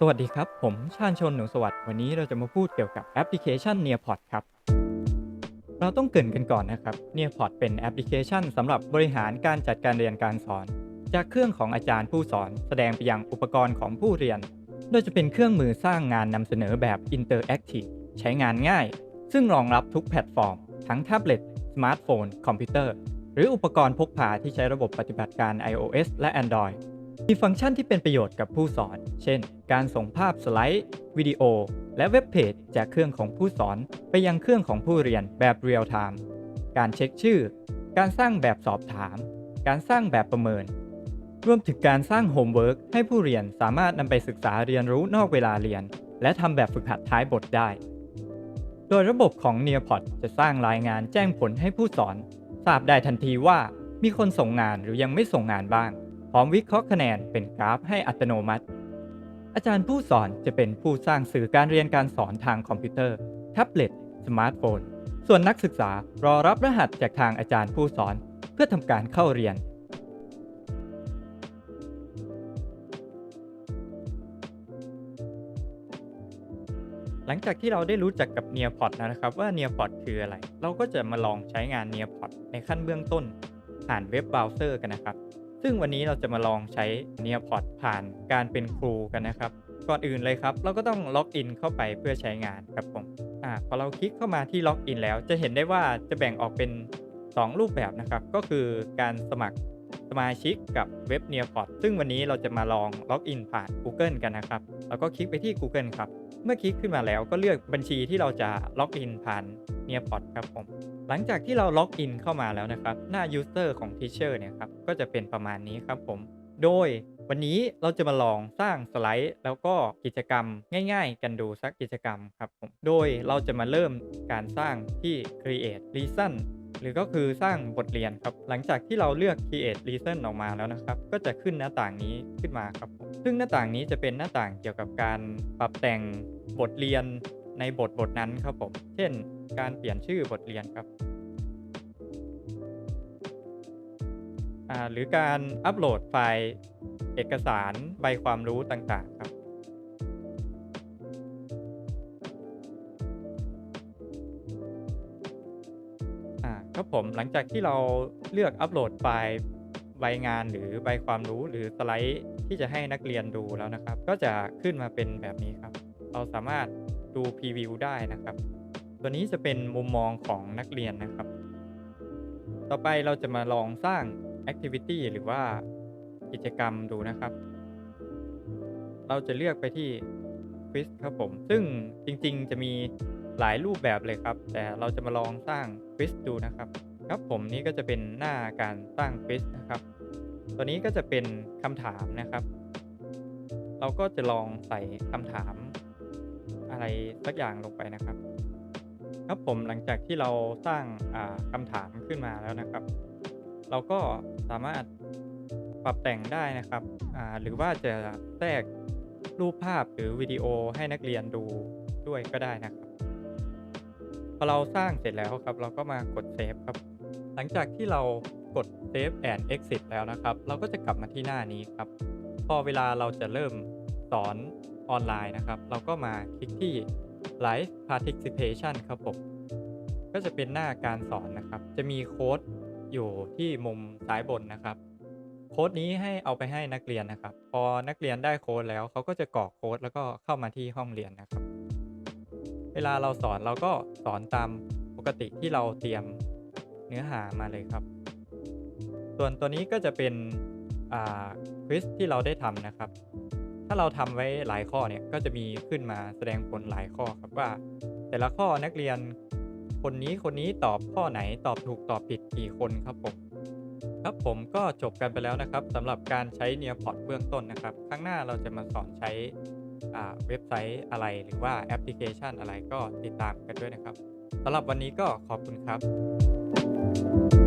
สวัสดีครับ ผมชาญชนหนูสวัสดิ์วันนี้เราจะมาพูดเกี่ยวกับแอปพลิเคชัน Nearpod ครับ เราต้องเกรินกันก่อนนะครับ Nearpod เป็นแอปพลิเคชันสำหรับบริหารการจัดการเรียนการสอน จากเครื่องของอาจารย์ผู้สอน แสดงไปยังอุปกรณ์ของผู้เรียน โดยจะเป็นเครื่องมือสร้างงานนำเสนอแบบ Interactive ใช้งานง่าย ซึ่งรองรับทุกแพลตฟอร์ม ทั้งแท็บเล็ตสมาร์ทโฟน คอมพิวเตอร์ หรืออุปกรณ์พกพาที่ใช้ระบบปฏิบัติการ iOS และ Android มีฟังก์ชันที่เป็นประโยชน์กับผู้สอน เช่น การส่งภาพสไลด์ วิดีโอ และเว็บเพจจากเครื่องของผู้สอนไปยังเครื่องของผู้เรียนแบบเรียลไทม์ การเช็คชื่อ การสร้างแบบสอบถาม การสร้างแบบประเมิน รวมถึงการสร้างโฮมเวิร์กให้ผู้เรียนสามารถนำไปศึกษาเรียนรู้นอกเวลาเรียน และทำแบบฝึกหัดท้ายบทได้ โดยระบบของ Nearpod จะสร้างรายงานแจ้งผลให้ผู้สอน ทราบได้ทันทีว่ามีคนส่งงานหรือยังไม่ส่งงานบ้าง ร้อมวิเคราะห์คะแนนเป็นกราฟให้อัตโนมัติ อาจารย์ผู้สอนจะเป็นผู้สร้างสื่อการเรียนการสอนทางคอมพิวเตอร์ แท็บเล็ต สมาร์ทโฟน ส่วนนักศึกษารอรับรหัสจากทางอาจารย์ผู้สอน เพื่อทำการเข้าเรียนหลังจากที่เราได้รู้จักกับ Nearpod นะครับว่า Nearpod คืออะไร เราก็จะมาลองใช้งาน Nearpod ในขั้นเบื้องต้น ผ่านเว็บเบราว์เซอร์กันนะครับ ซึ่งวันนี้เราจะมาลองใช้ Nearpod ผ่านการเป็นครูกันนะครับ ก่อนอื่นเลยครับ เราก็ต้องล็อกอินเข้าไปเพื่อใช้งานครับผมอ่าพอเราคลิกเข้ามาที่ล็อกอินแล้ว จะเห็นได้ว่าจะแบ่งออกเป็น 2 รูปแบบนะครับ ก็คือการสมัครสมาชิกกับเว็บ Nearpod ซึ่งวันนี้เราจะมาลองล็อกอินผ่าน Google กันนะครับ แล้วก็คลิกไปที่ Google ครับ เมื่อคลิกขึ้นมาแล้วก็เลือกบัญชีที่เราจะล็อกอินผ่าน Nearpod ครับผม หลังจากที่เราล็อกอินเข้ามาแล้วนะครับหน้า User ของ Teacher เนี่ยครับก็จะเป็นประมาณนี้ครับผม โดยวันนี้เราจะมาลองสร้างสไลด์ แล้วก็กิจกรรมง่าย ๆ กันดูสักกิจกรรมครับผม โดยเราจะมาเริ่มการสร้างที่ Create Lesson หรือก็คือสร้างบทเรียนครับ หลังจากที่เราเลือก Create Lesson ออกมาแล้วนะครับ ก็จะขึ้นหน้าต่างนี้ขึ้นมาครับผมซึ่งหน้าต่างนี้จะเป็นหน้าต่างเกี่ยวกับการปรับแต่งบทเรียนในบทบทนั้นครับผม เช่น การเปลี่ยนชื่อบทเรียนครับหรือการอัปโหลดไฟล์เอกสารใบความรู้ต่างๆครับ ครับผมหลังจากที่เราเลือกอัปโหลดไฟล์ใบงานหรือใบความรู้หรือสไลด์ที่จะให้นักเรียนดูแล้วนะครับ ก็จะขึ้นมาเป็นแบบนี้ครับ เราสามารถดูพรีวิวได้นะครับ ตัวนี้จะเป็นมุมมองของนักเรียนนะครับ ต่อไปเราจะมาลองสร้าง Activity หรือว่ากิจกรรมดูนะครับ เราจะเลือกไปที่ Quiz ครับผม ซึ่งจริงๆ จะมีหลายรูปแบบเลยครับ แต่เราจะมาลองสร้าง Quiz ดูนะครับ ครับผมนี่ก็จะเป็นหน้าการสร้าง Quiz นะครับ ตัวนี้ก็จะเป็นคำถามนะครับ เราก็จะลองใส่คำถามอะไรสักอย่างลงไปนะครับ ครับผมหลังจากที่เราสร้างอ่าคำถามขึ้นมาแล้วนะครับ เราก็สามารถปรับแต่งได้นะครับอ่าหรือว่าจะแทรกรูปภาพหรือวิดีโอให้นักเรียนดูด้วยก็ได้นะครับ พอเราสร้างเสร็จแล้วครับ เราก็มากดเซฟครับ หลังจากที่เรากด Save and Exit แล้วนะครับ เราก็จะกลับมาที่หน้านี้ครับ พอเวลาเราจะเริ่มสอนออนไลน์นะครับ เราก็มาคลิกที่ Live Participation ครับผม ก็จะเป็นหน้าการสอนนะครับ จะมีโค้ดอยู่ที่มุมซ้ายบนนะครับ โค้ดนี้ให้เอาไปให้นักเรียนนะครับ พอนักเรียนได้โค้ดแล้วเขาก็จะกรอกโค้ดแล้วก็เข้ามาที่ห้องเรียนนะครับ เวลาเราสอนเราก็สอนตามปกติที่เราเตรียมเนื้อหามาเลยครับ ส่วนตัวนี้ก็จะเป็นควิสที่เราได้ทำนะครับ ถ้าเราทำไว้หลายข้อเนี่ยก็จะมีขึ้นมาแสดงผลหลายข้อครับว่า แต่ละข้อนักเรียนคนนี้คนนี้ตอบข้อไหนตอบถูกตอบผิดกี่คนครับผมครับผมก็จบกันไปแล้วนะครับสำหรับการใช้ Nearpod เบื้องต้นนะครับข้างหน้าเราจะมาสอนใช้เว็บไซต์อะไรหรือว่าแอปพลิเคชันอะไรก็ติดตามกันด้วยนะครับสำหรับวันนี้ก็ขอบคุณครับ